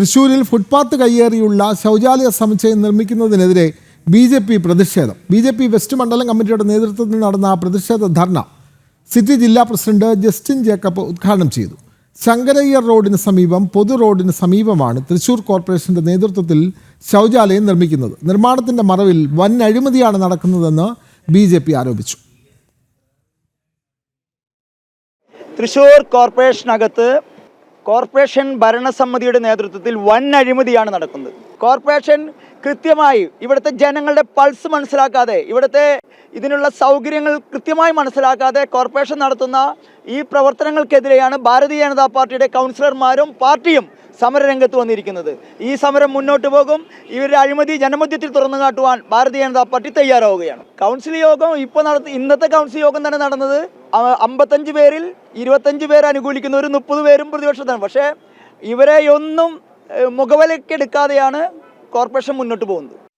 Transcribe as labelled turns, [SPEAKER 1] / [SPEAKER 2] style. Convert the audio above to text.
[SPEAKER 1] തൃശൂരിൽ ഫുട്പാത്ത് കയ്യേറിയുള്ള ശൗചാലയ സമുച്ചയം നിർമ്മിക്കുന്നതിനെതിരെ ബി ജെ പി പ്രതിഷേധം. ബി ജെ പി വെസ്റ്റ് മണ്ഡലം കമ്മിറ്റിയുടെ നേതൃത്വത്തിൽ നടന്ന പ്രതിഷേധ ധർണ സിറ്റി ജില്ലാ പ്രസിഡന്റ് ജസ്റ്റിൻ ജേക്കബ് ഉദ്ഘാടനം ചെയ്തു. ശങ്കരയ്യർ റോഡിന് സമീപം പൊതു റോഡിന് സമീപമാണ് തൃശൂർ കോർപ്പറേഷന്റെ നേതൃത്വത്തിൽ ശൗചാലയം നിർമ്മിക്കുന്നത്. നിർമ്മാണത്തിന്റെ മറവിൽ വൻ അഴിമതിയാണ് നടക്കുന്നതെന്ന് ബി ജെ പി ആരോപിച്ചു.
[SPEAKER 2] തൃശൂർ കോർപ്പറേഷനകത്ത് കോർപ്പറേഷൻ ഭരണസമിതിയുടെ നേതൃത്വത്തിൽ വൻ അഴിമതിയാണ് നടക്കുന്നത്. കോർപ്പറേഷൻ കൃത്യമായി ഇവിടുത്തെ ജനങ്ങളുടെ പൾസ് മനസ്സിലാക്കാതെ ഇവിടുത്തെ ഇതിനുള്ള സൗകര്യങ്ങൾ കൃത്യമായി മനസ്സിലാക്കാതെ കോർപ്പറേഷൻ നടത്തുന്ന ഈ പ്രവർത്തനങ്ങൾക്കെതിരെയാണ് ഭാരതീയ ജനതാ പാർട്ടിയുടെ കൗൺസിലർമാരും പാർട്ടിയും സമരരംഗത്ത് വന്നിരിക്കുന്നത്. ഈ സമരം മുന്നോട്ട് പോകും. ഇവരുടെ അഴിമതി ജനമധ്യത്തിൽ തുറന്നു കാട്ടുവാൻ ഭാരതീയ ജനതാ പാർട്ടി തയ്യാറാവുകയാണ്. കൗൺസിൽ യോഗം ഇപ്പോൾ നടത്തി ഇന്നത്തെ കൗൺസിൽ യോഗം തന്നെ നടന്നത് അമ്പത്തഞ്ച് പേരിൽ ഇരുപത്തഞ്ച് പേർ അനുകൂലിക്കുന്ന ഒരു മുപ്പത് പേരും പ്രതിപക്ഷത്താണ് പക്ഷേ ഇവരെ ഒന്നും മുഖവിലക്കെടുക്കാതെയാണ് കോർപ്പറേഷൻ മുന്നോട്ട് പോകുന്നത്.